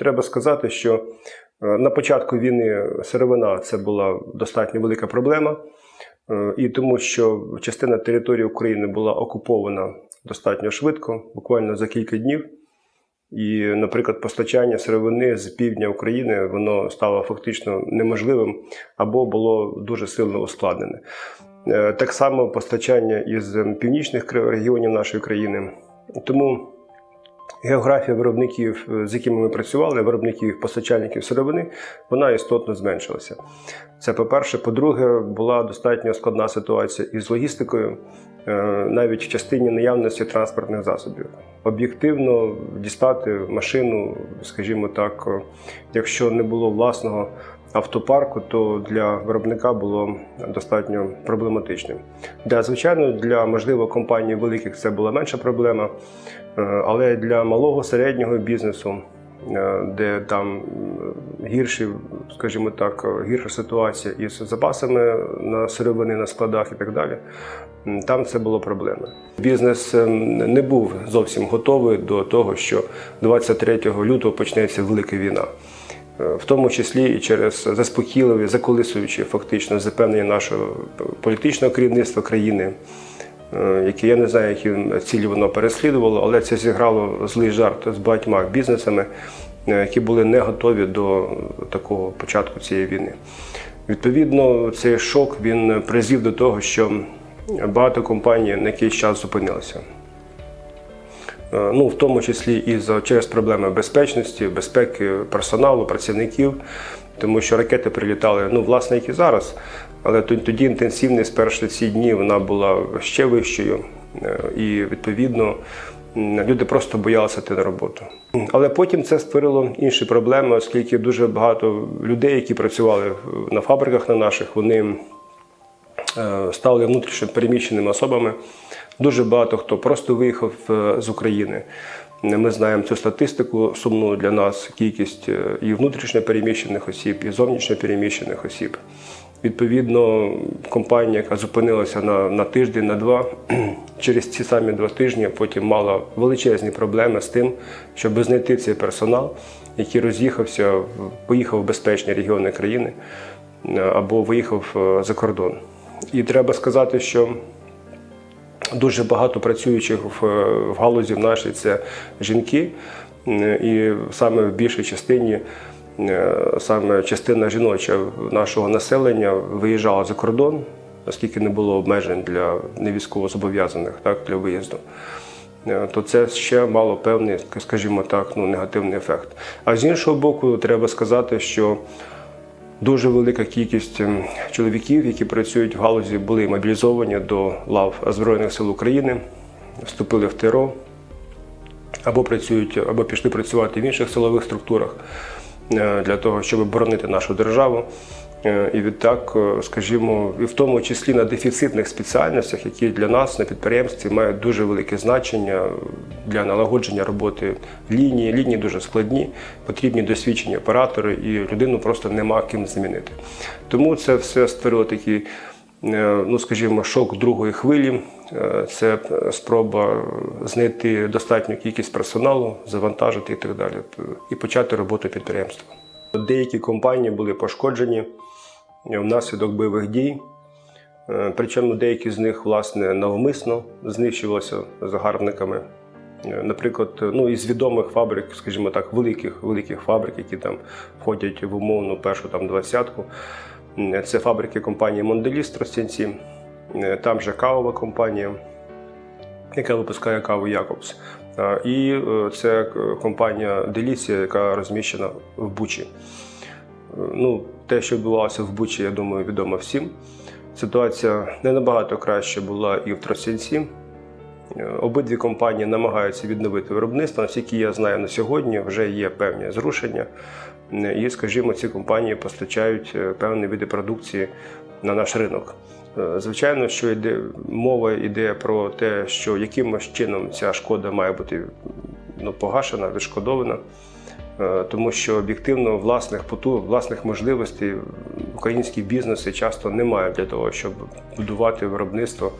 Треба сказати, що е, на початку війни сировина це була достатньо велика проблема, е, і тому що частина території України була окупована достатньо швидко, буквально за кілька днів. І, наприклад, постачання сировини з півдня України воно стало фактично неможливим або було дуже сильно ускладнене. Е, Так само постачання із північних регіонів нашої країни. Тому географія виробників, е, з якими ми працювали, виробників постачальників сировини, вона істотно зменшилася. Це по-перше. По-друге, була достатньо складна ситуація із логістикою, е, навіть в частині наявності транспортних засобів. Об'єктивно дістати машину, скажімо так, якщо не було власного автопарку, то для виробника було достатньо проблематичним. Для звичайно, для можливо компаній великих це була менша проблема, е, але для малого середнього бізнесу, е, де там гірші, скажімо так, е, гірша ситуація із запасами на сировини на складах і так далі. Там це було проблемою. Бізнес не був зовсім готовий до того, що 23 лютого почнеться велика війна. Е, В тому числі і через заспокійливі, заколисуючі фактично запевнення нашого політичного керівництва країни, е, яке я не знаю, які цілі воно переслідувало, але це зіграло злий жарт з багатьма бізнесами, е, які були не готові до такого початку цієї війни. Відповідно, цей шок він призвів до того, що багато компаній на якийсь час зупинилися. Е, Ну, в тому числі і через проблеми безпечності, безпеки персоналу, працівників, тому що ракети прилітали, ну, власне, як і зараз, але тоді інтенсивність перші ці дні вона була ще вищою, Е, і відповідно люди просто боялися йти на роботу. Але потім це створило інші проблеми, оскільки дуже багато людей, які працювали на фабриках на наших, вони е, стали внутрішньо переміщеними особами. Дуже багато хто просто виїхав е, з України. Ми знаємо цю статистику сумну для нас кількість е, і внутрішньо переміщених осіб, і зовнішньо переміщених осіб. Відповідно, компанія, яка зупинилася на, на тиждень, на два, через ці самі два тижні потім мала величезні проблеми з тим, щоб знайти цей персонал, який роз'їхався, поїхав в безпечні регіони країни е, або виїхав за кордон. І треба сказати, що дуже багато працюючих в, в галузі в нашій це жінки, і саме в більшій частині. е, Саме частина жіноча нашого населення виїжджала за кордон, оскільки не було обмежень для невійськовозобов'язаних так, для виїзду. Е, То це ще мало певний, скажімо так, ну, негативний ефект. А з іншого боку, треба сказати, що Дуже велика кількість ем, чоловіків, які працюють в галузі, були мобілізовані до лав Збройних сил України, вступили в ТРО або працюють, або пішли працювати в інших силових структурах е, для того, щоб боронити нашу державу. Е, І відтак, е, скажімо, і в тому числі на дефіцитних спеціальностях, які для нас на підприємстві мають дуже велике значення для налагодження роботи лінії. Лінії дуже складні, потрібні досвідчені оператори, і людину просто нема ким замінити. Тому це все створило такий, е, ну скажімо, шок другої хвилі. Це спроба знайти достатню кількість персоналу, завантажити і так далі, і почати роботу підприємства. Деякі компанії були пошкоджені внаслідок бойових дій. Е, Причому деякі з них власне навмисно знищувалися загарбниками. Е, Наприклад, ну із відомих фабрик, скажімо так, великих великих фабрик, які там входять в умовну першу там двадцятку. Це фабрики компанії Монделіст Тростянці, Е, там же кавова компанія, яка випускає каву Якобс. І е, це е, компанія Деліція, яка розміщена в Бучі. Е, Ну, те, що відбувалося в Бучі, я думаю, відомо всім. Ситуація не набагато краще була і в Тростянці. Обидві компанії намагаються відновити виробництво. Наскільки я знаю на сьогодні, вже є певні зрушення. І, скажімо, ці компанії постачають певні види продукції на наш ринок. Е, Звичайно, що йде мова йде про те, що якимось чином ця шкода має бути ну, погашена, відшкодована. Е, Тому що об'єктивно власних потуг, власних можливостей українські бізнеси часто не мають для того, щоб будувати виробництво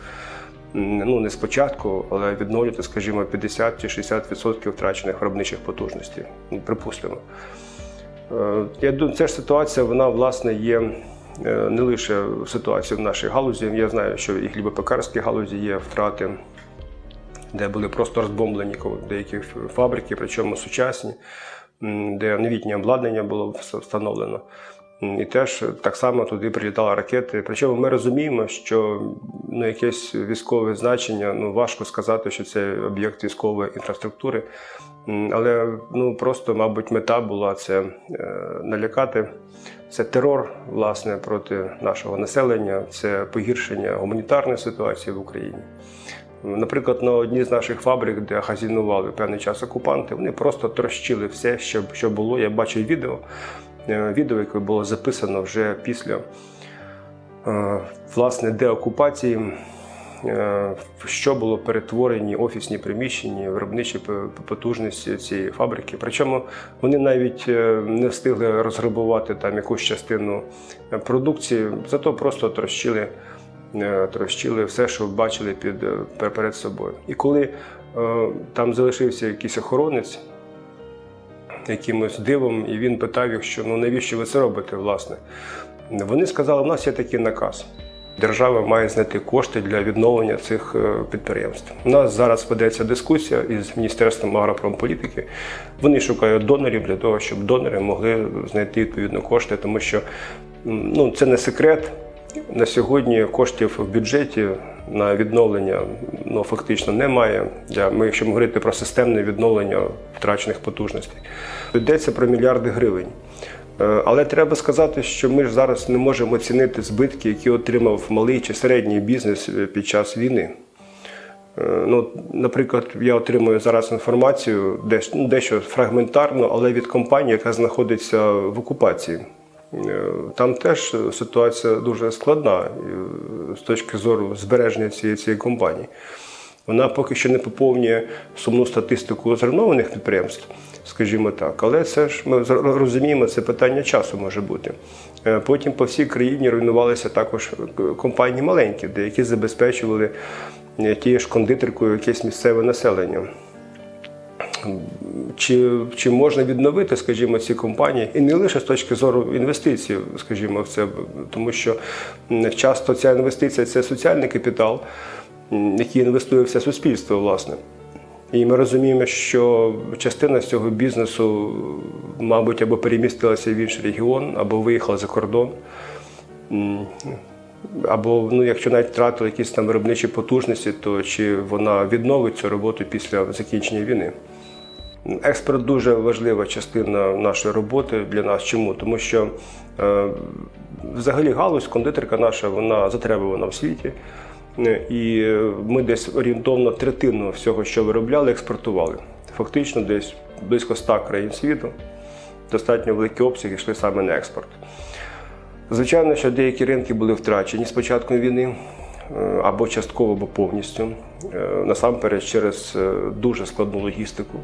ну не спочатку, але відновлювати, скажімо, 50 чи 60% втрачених виробничих потужностей. Припустимо. Е, Я думаю, ця ж ситуація, вона власне є не лише ситуація в нашій галузі. Я знаю, що і хлібопекарській галузі є втрати, де були просто розбомблені деякі фабрики, причому сучасні, де новітнє обладнання було встановлено. І теж так само туди прилітали ракети. Причому ми розуміємо, що ну, якесь військове значення, ну важко сказати, що це об'єкт військової інфраструктури. Але ну просто, мабуть, мета була це е, налякати. Це терор власне проти нашого населення, це погіршення гуманітарної ситуації в Україні. Наприклад, на одній з наших фабрик, де хазінували певний час окупанти, вони просто трощили все, що, що було. Я бачив відео, е, відео, яке було записано вже після е, власне деокупації, в що було перетворені офісні приміщення, виробничі потужності цієї фабрики. Причому вони навіть е, не встигли розграбувати там якусь частину е, продукції, зато просто трощили, е, трощили все, що бачили під, е, перед собою. І коли е, там залишився якийсь охоронець, якимось дивом, і він питав їх, що ну навіщо ви це робите, власне. Вони сказали, у нас є такий наказ. Держава має знайти кошти для відновлення цих е, підприємств. У нас зараз ведеться дискусія із Міністерством агропромполітики. Вони шукають донорів для того, щоб донори могли знайти відповідно кошти, тому що ну, це не секрет. На сьогодні коштів в бюджеті на відновлення ну, фактично немає. Для, ми, якщо говорити про системне відновлення втрачених потужностей, йдеться про мільярди гривень. Е, Але треба сказати, що ми ж зараз не можемо оцінити збитки, які отримав малий чи середній бізнес е, під час війни. Е, Ну, наприклад, я отримую зараз інформацію ну, дещо фрагментарно, але від компанії, яка знаходиться в окупації. Там теж ситуація дуже складна з точки зору збереження цієї, цієї компанії. Вона поки що не поповнює сумну статистику зруйнованих підприємств, скажімо так. Але це ж ми розуміємо, це питання часу може бути. Е, Потім по всій країні руйнувалися також е, компанії маленькі, деякі забезпечували е, тією ж кондитеркою якесь місцеве населення. Чи, чи можна відновити, скажімо, ці компанії, і не лише з точки зору інвестицій, скажімо, в це, тому що часто ця інвестиція це соціальний капітал, який інвестує все суспільство, власне. І ми розуміємо, що частина цього бізнесу, мабуть, або перемістилася в інший регіон, або виїхала за кордон. Або ну, якщо навіть втратили якісь там виробничі потужності, то чи вона відновить цю роботу після закінчення війни? Експорт дуже важлива частина нашої роботи для нас. Чому? Тому що е, взагалі галузь, кондитерка наша, вона затребувана в світі. Е, І ми десь орієнтовно третину всього, що виробляли, експортували. Фактично, десь близько 100 країн світу. Достатньо великі обсяги йшли саме на експорт. Звичайно, що деякі ринки були втрачені з початком війни е, або частково, або повністю. Е, Насамперед через е, дуже складну логістику.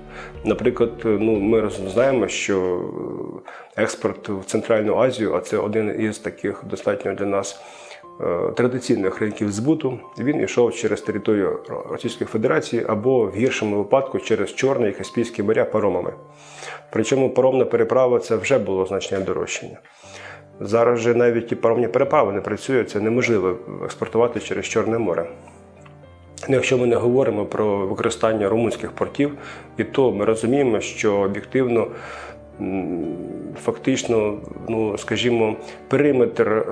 Наприклад, е, ну, ми знаємо, що е, експорт в Центральну Азію, а це один із таких достатньо для нас е, традиційних ринків збуту, він йшов через територію Російської Федерації або в гіршому випадку через Чорне і Каспійське моря паромами. Причому паромна переправа це вже було значне дорожчання. Зараз же навіть і паромні переправи не працюють, це неможливо експортувати через Чорне море. Ну, Якщо ми не говоримо про використання румунських портів, і то ми розуміємо, що об'єктивно фактично, ну скажімо, периметр е,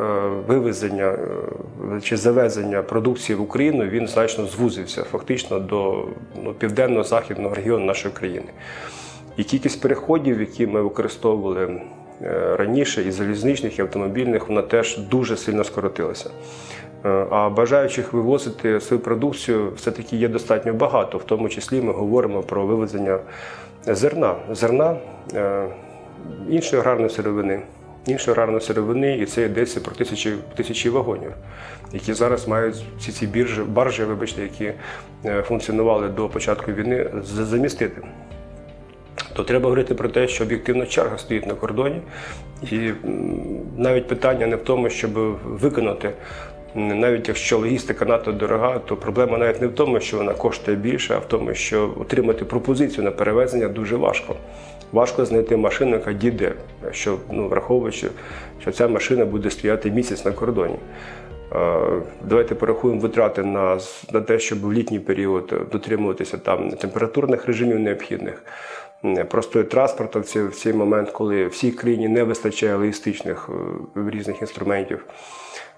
вивезення е, чи завезення продукції в Україну він значно звузився фактично до ну, південно-західного регіону нашої країни. І кількість переходів, які ми використовували е, раніше, і залізничних, і автомобільних, вона теж дуже сильно скоротилася. А бажаючих вивозити свою продукцію все-таки є достатньо багато. В тому числі ми говоримо про вивезення зерна, зерна е, іншої аграрної сировини. Іншої аграрної сировини, і це йдеться про тисячі, тисячі вагонів, які зараз мають ці ці біржі, баржі, вибачте, які е, функціонували до початку війни, замістити. То треба говорити про те, що об'єктивно черга стоїть на кордоні, і навіть питання не в тому, щоб виконати Навіть якщо логістика надто дорога, то проблема навіть не в тому, що вона коштує більше, а в тому, що отримати пропозицію на перевезення дуже важко. Важко знайти машину, яка дійде, що ну, враховуючи, що ця машина буде стояти місяць на кордоні. Е, Давайте порахуємо витрати на, на те, щоб в літній період дотримуватися там температурних режимів необхідних. М, Простої транспорту в цей, момент, коли всій країні не вистачає логістичних е, різних інструментів.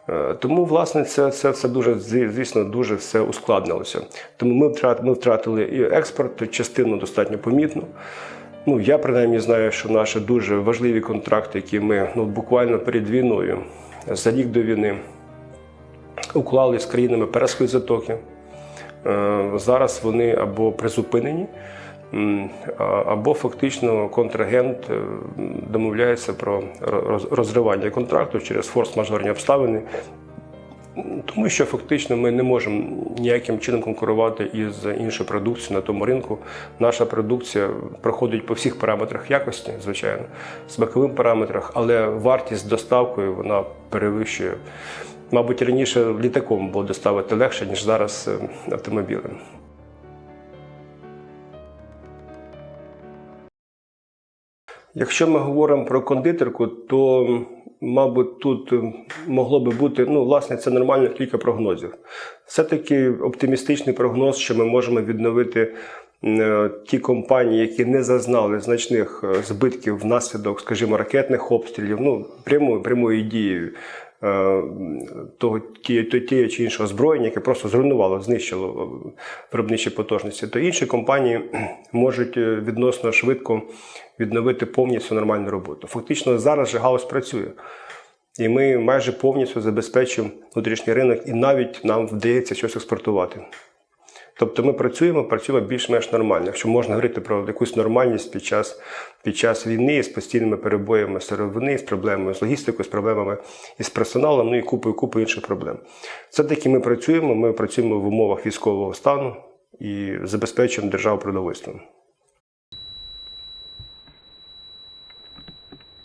Е, Тому, власне, це, це, це дуже, звісно, дуже все ускладнилося. Тому ми втратили, ми втратили і експорт, частину достатньо помітну. Ну, я принаймні знаю, що наші дуже важливі контракти, які ми ну, буквально перед війною, за рік до війни, уклали з країнами Перської затоки. Е, Зараз вони або призупинені, або фактично контрагент е, домовляється про розривання контракту через форс-мажорні обставини. Тому що фактично ми не можемо ніяким чином конкурувати із іншою продукцією на тому ринку. Наша продукція проходить по всіх параметрах якості, звичайно, смаковим параметрах, але вартість доставкою вона перевищує. Мабуть, раніше літаком було доставити легше, ніж зараз е, автомобілем. Якщо ми говоримо про кондитерку, то, мабуть, тут могло би бути, ну, власне, це нормально кілька прогнозів. Все-таки оптимістичний прогноз, що ми можемо відновити ті компанії, які не зазнали значних е, збитків внаслідок, скажімо, ракетних обстрілів, ну, прямою, прямою дією. е, Того тієї чи іншого озброєння, яке просто зруйнувало, знищило е, виробничі потужності, то інші компанії можуть е, відносно швидко відновити повністю нормальну роботу. Фактично зараз же галузь працює. І ми майже повністю забезпечуємо внутрішній ринок, і навіть нам вдається щось експортувати. Тобто ми працюємо, працюємо більш-менш нормально. Якщо можна говорити про якусь нормальність під час, під час війни з постійними перебоями сировини, з проблемами з логістикою, з проблемами із персоналом, ну і купою купою інших проблем. Все-таки ми працюємо, ми працюємо в умовах військового стану і забезпечуємо державу продовольством.